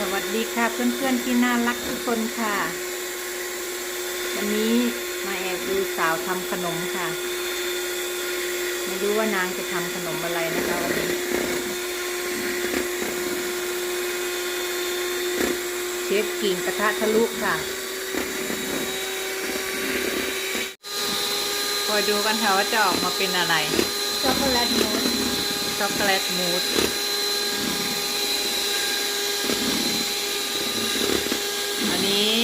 สวัสดีค่ะเพื่อนๆที่น่ารักทุกคนค่ะ วันนี้มาแอบดูสาวทำขนมค่ะ ไม่รู้ว่านางจะทำขนมอะไรนะคะวันนี้เชฟกิ่งกระทะทะลุค่ะคอยดูกันค่ะว่าจะออกมาเป็นอะไร ช็อกโกแลตมูสช็อกโกแลตมูสอันนี้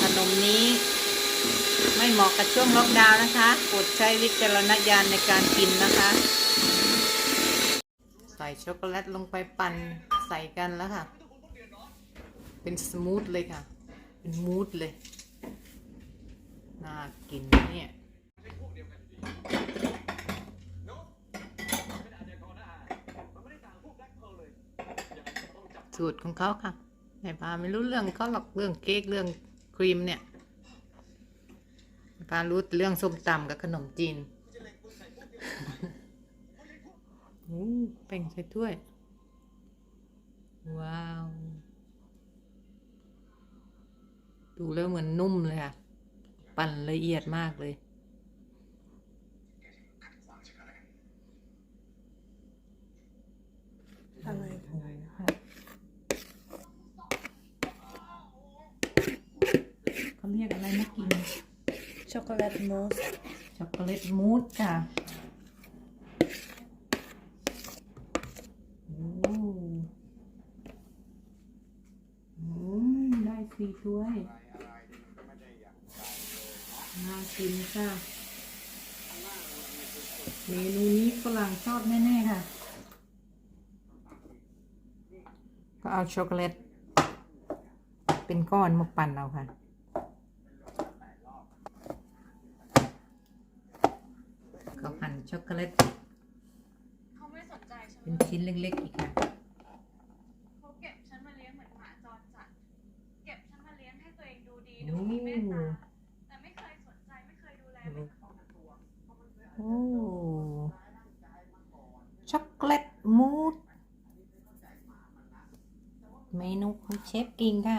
ข นี้ ไม่เหมาะกับช่วงล็อกดาวน์นะคะโปรดใช้วิจารณญาณในการกินนะคะ ใส่ช็อกโกแลตลงไปปั่นใส่กันแล้วค่ะ เป็นสมูทเลยค่ะ เป็นมูทเลย น่ากินเนี่ยสูตรของเขาค่ะแม่พาไม่รู้เรื่องเขาหรอกเรื่องเค้กเรื่องครีมเนี่ย แม่พารู้เรื่องส้มตำกับขนมจีนโอ้แป่งใส่ถ้วย ว้าว ดูแล้วเหมือนนุ่มเลยค่ะ ปั่นละเอียดมากเลย อะไร เขาเรียกอะไรนะกิน ช็อกโกแลตมูสช็อกโกแลตมูสค่ะโอ้โหได้สี่ถ้วยน่ากินค่ะ เมนูนี้ฝรั่งชอบแน่ ๆ ค่ะ ก็เอาช็อกโกแลตเป็นก้อนมาปั่นเอาค่ะ ก็หั่น ช็อกโกแลตเขาไม่สนใจฉันเป็นชิ้นเล็กๆอีกค่ะเขาเก็บฉันมาเลี้ยงเหมือนหมาจรจัด เก็บฉันมาเลี้ยงให้ตัวเองดูดีดูมีเมตตาแต่ไม่เคยสนใจไม่เคยดูแลไม่เคยโอ้ช็อกโกแลตมูสเมนูของเชฟกิงค่ะ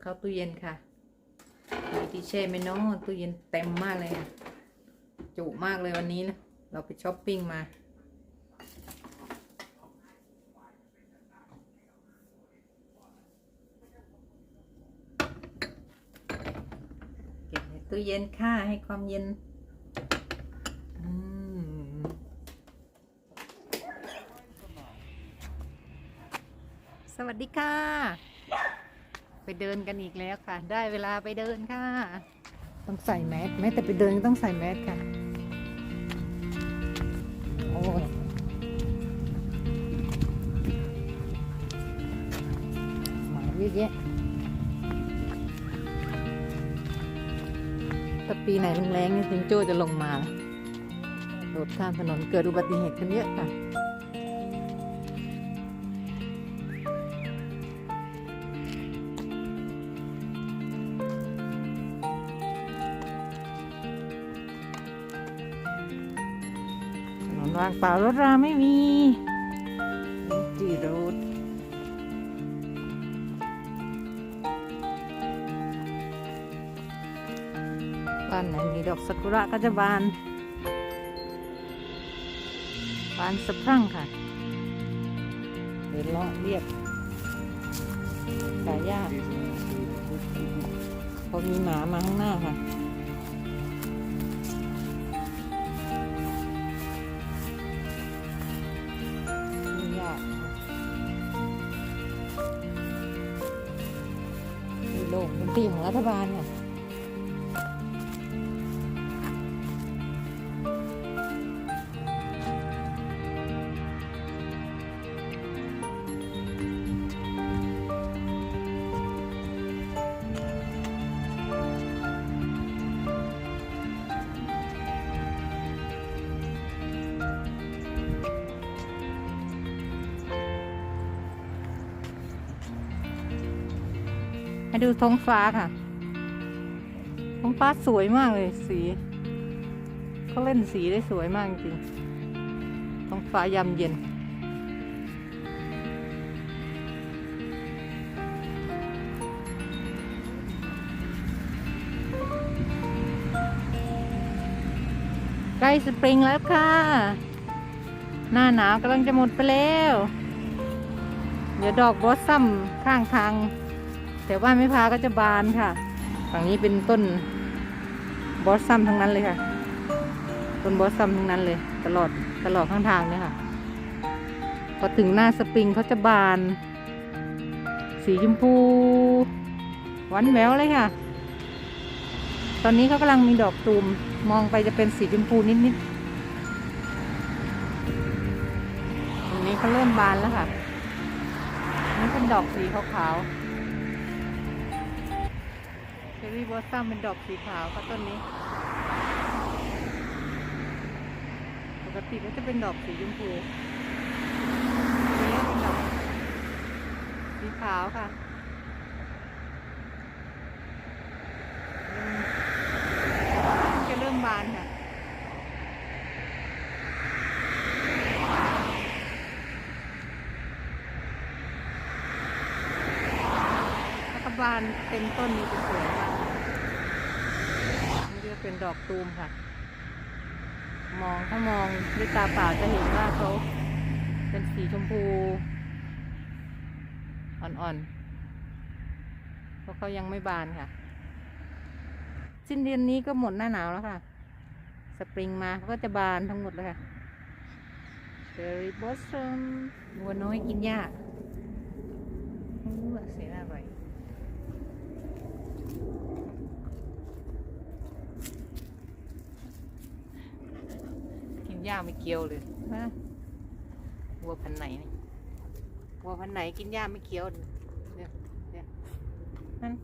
เข้าตู้เย็นค่ะมีที่แช่ไหมเนาะตู้เย็นเต็มมากเลยค่ะ จุมากเลยวันนี้นะ เราไปช้อปปิ้งมา เก็บในตู้เย็นค่ะให้ความเย็นสวัสดีค่ะ ไปเดินกันอีกแล้วค่ะ ได้เวลาไปเดินค่ะ ต้องใส่แมสแม้แต่ไปเดินต้องใส่แมสค่ะ แรงเนี่ยซิงโจ้จะลงมาโดดข้ามถนนเกิดอุบัติเหตุกันเยอะค่ะถนนว่างเปล่ารถราไม่มีจีโรดันนี่ดอกซากุระก็จะบานบานสะพรั่งค่ะเดินเลาะเรียบสายยากพอมีหมามาข้างหน้าค่ะไม่ยากมีโลกเป็นที่ของรัฐบาลค่ะ ให้ดูท้องฟ้าค่ะ ท้องฟ้าสวยมากเลยสีเขาเล่นสีได้สวยมากจริง ท้องฟ้ายามเย็น ใกล้สปริงแล้วค่ะ หน้าหนาวกำลังจะหมดไปแล้ว เดี๋ยวดอกบอสซัมข้างทาง แถวบ้านไม่พาก็จะบานค่ะ ฝั่งนี้เป็นต้นบอสซัมทั้งนั้นเลยค่ะ ต้นบอสซัมทั้งนั้นเลย ตลอดตลอดข้างทางเนี่ยค่ะ พอถึงหน้าสปริงเขาจะบาน สีชมพูหวานแหววเลยค่ะ ตอนนี้เขากำลังมีดอกตูม มองไปจะเป็นสีชมพูนิดๆตรงนี้เขาเริ่มบานแล้วค่ะ นี่เป็นดอกสีขาวๆ รี่บอสซัมเป็นดอกสีขาวค่ะต้นนี้ ปกติก็จะเป็นดอกสีชมพูอันนี้เป็นดอกสีขาวค่ะจะเริ่มบานค่ะบานเต็มต้นนี้จะสวยมากนี่จะ เป็นดอกตูมค่ะ มองถ้ามองด้วยตาเปล่าจะเห็นว่าเขาเป็นสีชมพู อ่อนๆ เพราะเขายังไม่บานค่ะ สิ้นเดือนนี้ก็หมดหน้าหนาวแล้วค่ะ สปริงมาเขาก็จะบานทั้งหมดเลยค่ะเ e อรี่บอสซัมวัวน้อยกินหญ้าอู้เสียอร่อย หญ้าไม่เกี่ยวเลยฮะวัวพันธุ์ไหนเนี่ยวัวพันธุ์ไหนกินหญ้าไม่เกี่ยวเนี่ยเนี่ยเนี่ยนั่น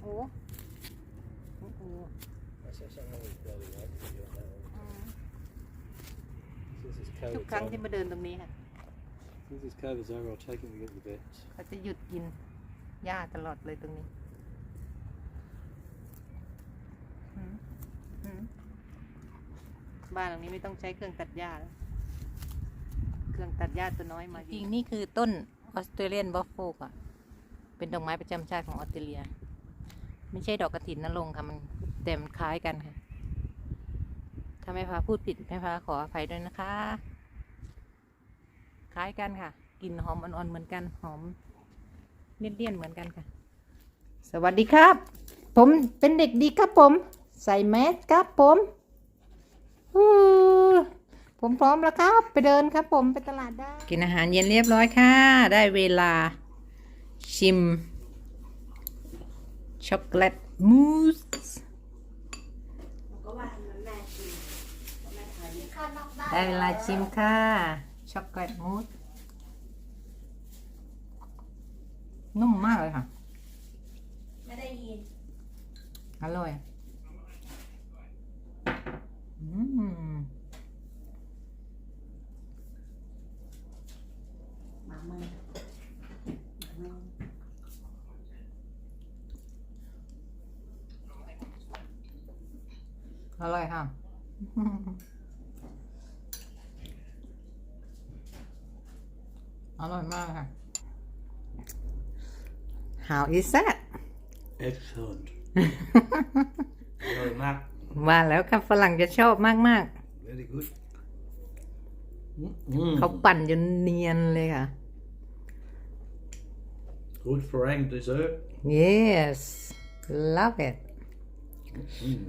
โอ้โอ้โห That's something we bloody like to do now. อืม Since it's ทุก COVID ครั้งที่ time, มาเดินตรงนี้ค่ะ since it's COVID time, I'll take him to get the vets. เขาจะหยุดกินหญ้าตลอดเลยตรงนี้อืมอืม บ้านหลังนี้ไม่ต้องใช้เครื่องตัดหญ้าแล้วเครื่องตัดหญ้าตัวน้อยมาจริงนี่คือต้นออสเตรเลียนบัฟโฟกอะ เป็นดอกไม้ประจำชาติของออสเตรเลีย ไม่ใช่ดอกกระถินนรงค์ค่ะมันแต่มันคล้ายกันค่ะ ถ้าแม่พาพูดผิดแม่พาขออภัยด้วยนะคะ คล้ายกันค่ะกลิ่นหอมอ่อนๆเหมือนกันหอมเลี่ยนๆเหมือนกันค่ะ สวัสดีครับ ผมเป็นเด็กดีครับผม ใส่แมสครับผมอู้ ผมพร้อมแล้วครับ ไปเดินครับ ผมไปตลาดได้ กินอาหารเย็นเรียบร้อยค่ะ ได้เวลา ชิม ช็อกโกแลตมูสได้เวลาชิมค่ะ ช็อกโกแลตมูสนุ่มมากเลยค่ะ ไม่ได้ยิน อร่อย อืม มามือ อร่อยค่ะ อร่อยมากค่ะ How is that Excellent. Very much. ว่าแล้วครับฝรั่งจะชอบมาก Very good. ๆ Mm. เขาปั่นจนเนียนเลยค่ะ Good for hang dessert. yes love it Mm.